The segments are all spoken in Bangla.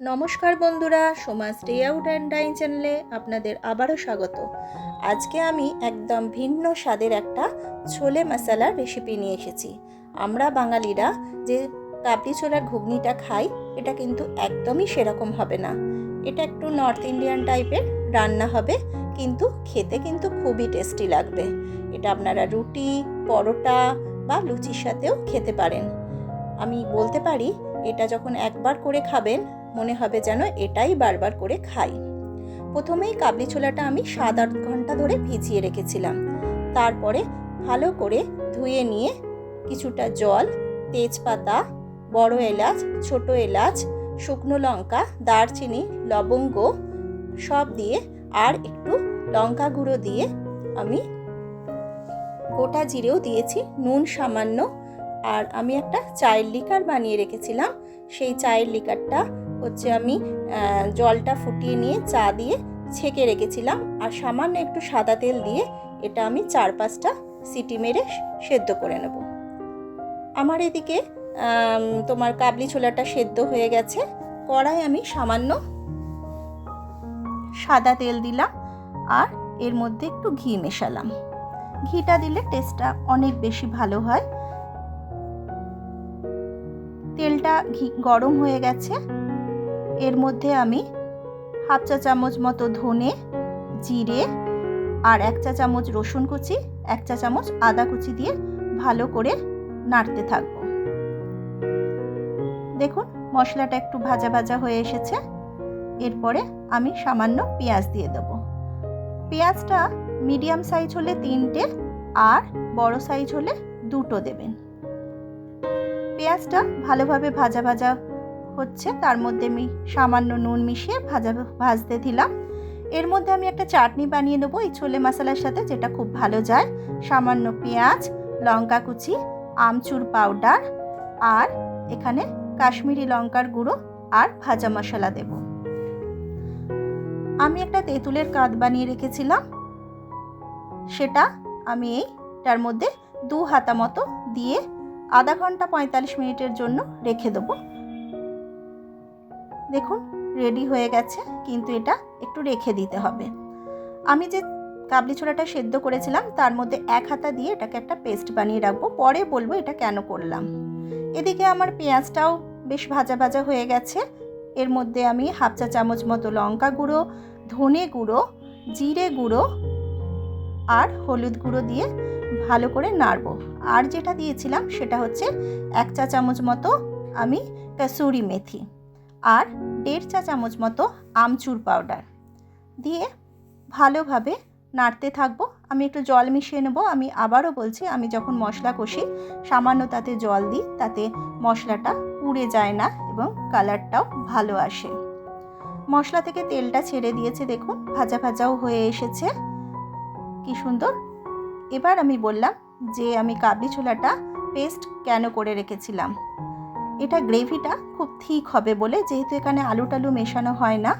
নমস্কার বন্ধুরা, Soma stay out and dine চ্যানেলে আপনাদের আবারও স্বাগত। আজকে আমি একদম ভিন্ন স্বাদের একটা ছোলে মশালার রেসিপি নিয়ে এসেছি। আমরা বাঙালিরা যে কাবলি ছোলার ঘুগনিটা খাই, এটা কিন্তু একদমই সেরকম হবে না। এটা একটু নর্থ ইন্ডিয়ান টাইপের রান্না হবে, কিন্তু খেতে কিন্তু খুবই টেস্টি লাগবে। এটা আপনারা রুটি, পরোটা বা লুচির সাথেও খেতে পারেন। আমি বলতে পারি, এটা যখন একবার করে খাবেন মনে হবে যেন এটাই বারবার করে খাই। প্রথমেই কাবলি ছোলাটা আমি সাত আট ঘণ্টা ধরে ভিজিয়ে রেখেছিলাম। তারপরে ভালো করে ধুয়ে নিয়ে কিছুটা জল, তেজপাতা, বড় এলাচ, ছোট এলাচ, শুকনো লঙ্কা, দারচিনি, লবঙ্গ সব দিয়ে আর একটু লঙ্কা গুঁড়ো দিয়ে আমি গোটা জিরেও দিয়েছি, নুন সামান্য। আর আমি একটা চায়ের লিকার বানিয়ে রেখেছিলাম। সেই চায়ের লিকারটা হচ্ছে আমি জলটা ফুটিয়ে নিয়ে চা দিয়ে ছেঁকে রেখেছিলাম আর সামান্য একটু সাদা তেল দিয়ে এটা আমি চার পাঁচটা সিটি মেরে সেদ্ধ করে নেব। আমার এদিকে তোমার কাবলি ছোলাটা সেদ্ধ হয়ে গেছে। কড়াই আমি সামান্য সাদা তেল দিলাম আর এর মধ্যে একটু ঘি মেশালাম। ঘিটা দিলে টেস্টটা অনেক বেশি ভালো হয়। তেলটা ঘি গরম হয়ে গেছে। এর মধ্যে আমি হাফ চা চামচ মতো ধনে জিরে আর এক চা চামচ রসুন কুচি, এক চা চামচ আদা কুচি দিয়ে ভালো করে নাড়তে থাকব। দেখুন, মশলাটা একটু ভাজা ভাজা হয়ে এসেছে। এরপরে আমি সামান্য পেঁয়াজ দিয়ে দেবো। পেঁয়াজটা মিডিয়াম সাইজ হলে তিনটে আর বড় সাইজ হলে দুটো দেবেন। পেঁয়াজটা ভালোভাবে ভাজা ভাজা হচ্ছে, তার মধ্যে আমি সামান্য নুন মিশিয়ে ভাজা ভাজতে দিলাম। এর মধ্যে আমি একটা চাটনি বানিয়ে নেব, এই ছোলে মশলার সাথে, যেটা খুব ভালো যায়। সামান্য পেঁয়াজ, লঙ্কা কুচি, আমচুর পাউডার, আর এখানে কাশ্মীরি লঙ্কার গুঁড়ো আর ভাজা মশলা দেব। আমি একটা তেঁতুলের কাঁধ বানিয়ে রেখেছিলাম। সেটা আমি এইটার মধ্যে দু হাতা মতো দিয়ে আধা ঘণ্টা পঁয়তাল্লিশ মিনিটের জন্য রেখে দেবো। দেখুন রেডি হয়ে গেছে, কিন্তু এটা একটু রেখে দিতে হবে। আমি যে কাবলি ছোলাটা সেদ্ধ করেছিলাম, তার মধ্যে এক হাতা দিয়ে এটাকে একটা পেস্ট বানিয়ে রাখব। পরে বলব এটা কেন করলাম। এদিকে আমার পেঁয়াজটাও বেশ ভাজা ভাজা হয়ে গেছে। এর মধ্যে আমি হাফ চা চামচ মতো লঙ্কা গুঁড়ো, ধনে গুঁড়ো, জিরে গুঁড়ো আর হলুদ গুঁড়ো দিয়ে ভালো করে নাড়বো। আর যেটা দিয়েছিলাম সেটা হচ্ছে এক চা চামচ মতো আমি কাসুরি মেথি। আর দেড় চা চামচ মতো আমচুর পাউডার দিয়ে ভালোভাবে নাড়তে থাকব। আমি একটু জল মিশিয়ে নেব। আমি আবারও বলছি, আমি যখন মশলা কষি, সামান্য তাতে জল দিই, তাতে মশলাটা পুড়ে যায় না এবং কালারটাও ভালো আসে। মশলা থেকে তেলটা ছেড়ে দিয়েছে, দেখুন, ভাজা ভাজাও হয়ে এসেছে। কি সুন্দর! এবার আমি বললাম যে, আমি কাবলি ছোলাটা পেস্ট কেন করে রেখেছিলাম? এটা গ্রেভিটা খুব ঠিক হবে বলে, যেহেতু এখানে আলু টালু মেশানো হয় না,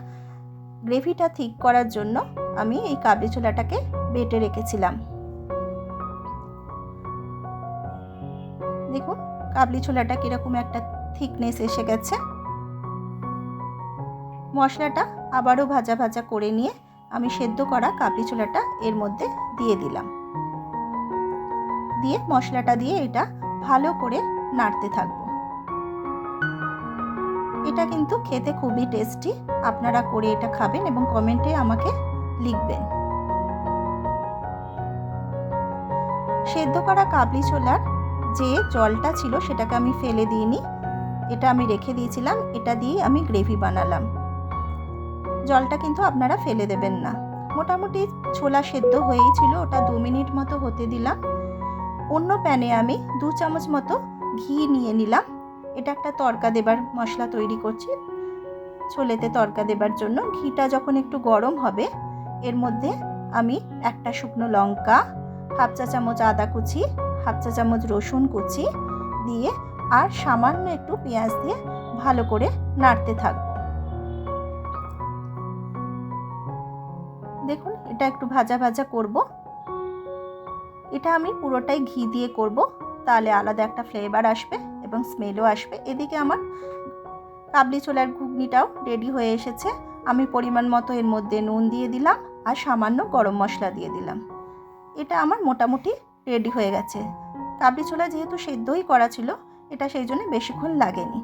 গ্রেভিটা ঠিক করার জন্য আমি এই কাবলি ছোলাটাকে বেটে রেখেছিলাম। দেখুন, কাবলি ছোলাটা কীরকম একটা থিকনেস এসে গেছে। মশলাটা আবারও ভাজা ভাজা করে নিয়ে আমি সেদ্ধ করা কাবলি ছোলাটা এর মধ্যে দিয়ে দিলাম। দিয়ে মশলাটা দিয়ে এটা ভালো করে নাড়তে থাকব। এটা কিন্তু খেতে খুবই টেস্টি আপনারা করে এটা খাবেন এবং কমেন্টে আমাকে লিখবেন। সেদ্ধ করা কাবলি ছোলার যে জলটা ছিল সেটাকে আমি ফেলে দিইনি। এটা আমি রেখে দিয়েছিলাম, এটা দিয়ে আমি গ্রেভি বানালাম। জলটা কিন্তু আপনারা ফেলে দেবেন না। মোটামুটি ছোলা সেদ্ধ হয়েই ছিল, ওটা দু মিনিট মতো হতে দিলাম। অন্য প্যানে আমি দু চামচ মতো ঘি নিয়ে নিলাম। এটা একটা তরকা দেবার মশলা তৈরি করছি। ছোলেতে তরকা দেবার জন্য ঘিটা যখন একটু গরম হবে, এর মধ্যে আমি একটা শুকনো লঙ্কা, হাফ চা চামচ আদা কুচি, হাফ চা চামচ রসুন কুচি দিয়ে আর সামান্য একটু পেঁয়াজ দিয়ে ভালো করে নাড়তে থাকব। দেখুন, এটা একটু ভাজা ভাজা করব। এটা আমি পুরোটাই ঘি দিয়ে করব, তাহলে আলাদা একটা ফ্লেভার আসবে। এবং স্মেলও আসবে। এদিকে আমার কাবলি ছোলার ঘুগনিটাও রেডি হয়ে এসেছে। আমি পরিমাণ মতো এর মধ্যে নুন দিয়ে দিলাম আর সামান্য গরম মশলা দিয়ে দিলাম। এটা আমার মোটামুটি রেডি হয়ে গেছে। কাবলি ছোলা যেহেতু সেদ্ধই করা ছিল, এটা সেই জন্য বেশিক্ষণ লাগেনি।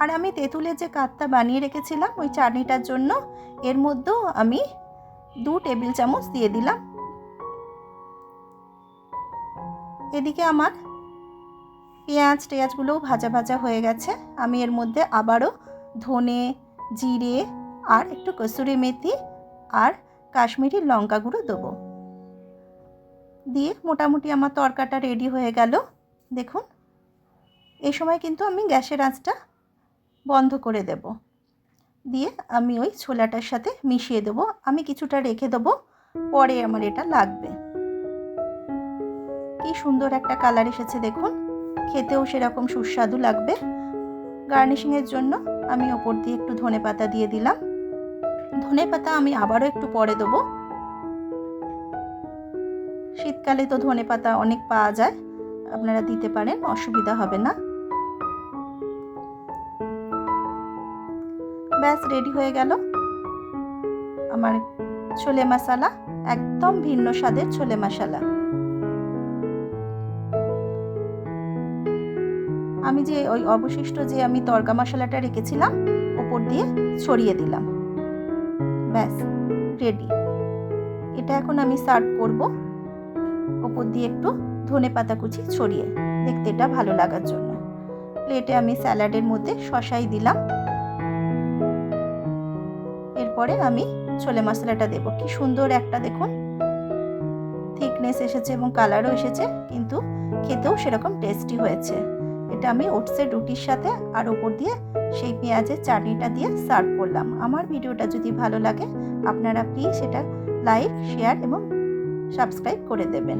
আর আমি তেঁতুলের যে কাতটা বানিয়ে রেখেছিলাম, ওই চাটনিটার জন্য এর মধ্যেও আমি দু টেবিল চামচ দিয়ে দিলাম। এদিকে আমার পেঁয়াজ টেয়াজগুলোও ভাজা ভাজা হয়ে গেছে। আমি এর মধ্যে আবারও ধনে, জিরে আর একটু কসুরি মেথি আর কাশ্মীরি লঙ্কা গুঁড়ো দেবো। দিয়ে মোটামুটি আমার তরকাটা রেডি হয়ে গেল। দেখুন এই সময় কিন্তু আমি গ্যাসের আঁচটা বন্ধ করে দেব। দিয়ে আমি ওই ছোলাটার সাথে মিশিয়ে দেবো। আমি কিছুটা রেখে দেবো, পরে আমার এটা লাগবে। কি সুন্দর একটা কালার এসেছে দেখুন। খেতেও সেরকম সুস্বাদু লাগবে। গার্নিশিংয়ের জন্য আমি ওপর দিয়ে একটু ধনে পাতা দিয়ে দিলাম। ধনে পাতা আমি আবারও একটু পরে দেবো। শীতকালে তো ধনে পাতা অনেক পাওয়া যায়। আপনারা দিতে পারেন, অসুবিধা হবে না। ব্যাস, রেডি হয়ে গেল। আমার ছোলে মশালা, একদম ভিন্ন স্বাদের ছোলে মশালা। আমি যে ওই অবশিষ্ট যে আমি তরকা মশলাটা রেখেছিলাম, ওপর দিয়ে ছড়িয়ে দিলাম। ব্যাস রেডি এটা এখন আমি সার্ভ করব। ওপর দিয়ে একটু ধনে পাতা কুচি ছড়িয়ে, দেখতে এটা ভালো লাগার জন্য। প্লেটে আমি স্যালাডের মধ্যে শশাই দিলাম। এরপরে আমি ছোলে মশলাটা দেব। কি সুন্দর একটা দেখুন। থিকনেস এসেছে এবং কালারও এসেছে, কিন্তু খেতেও সেরকম টেস্টি হয়েছে। এটা আমি ওটসের রুটির সাথে আর ওপর দিয়ে সেই পেঁয়াজের চাটনিটা দিয়ে সার্ভ করলাম। আমার ভিডিওটা যদি ভালো লাগে, আপনারা প্লিজ সেটা লাইক শেয়ার এবং সাবস্ক্রাইব করে দেবেন।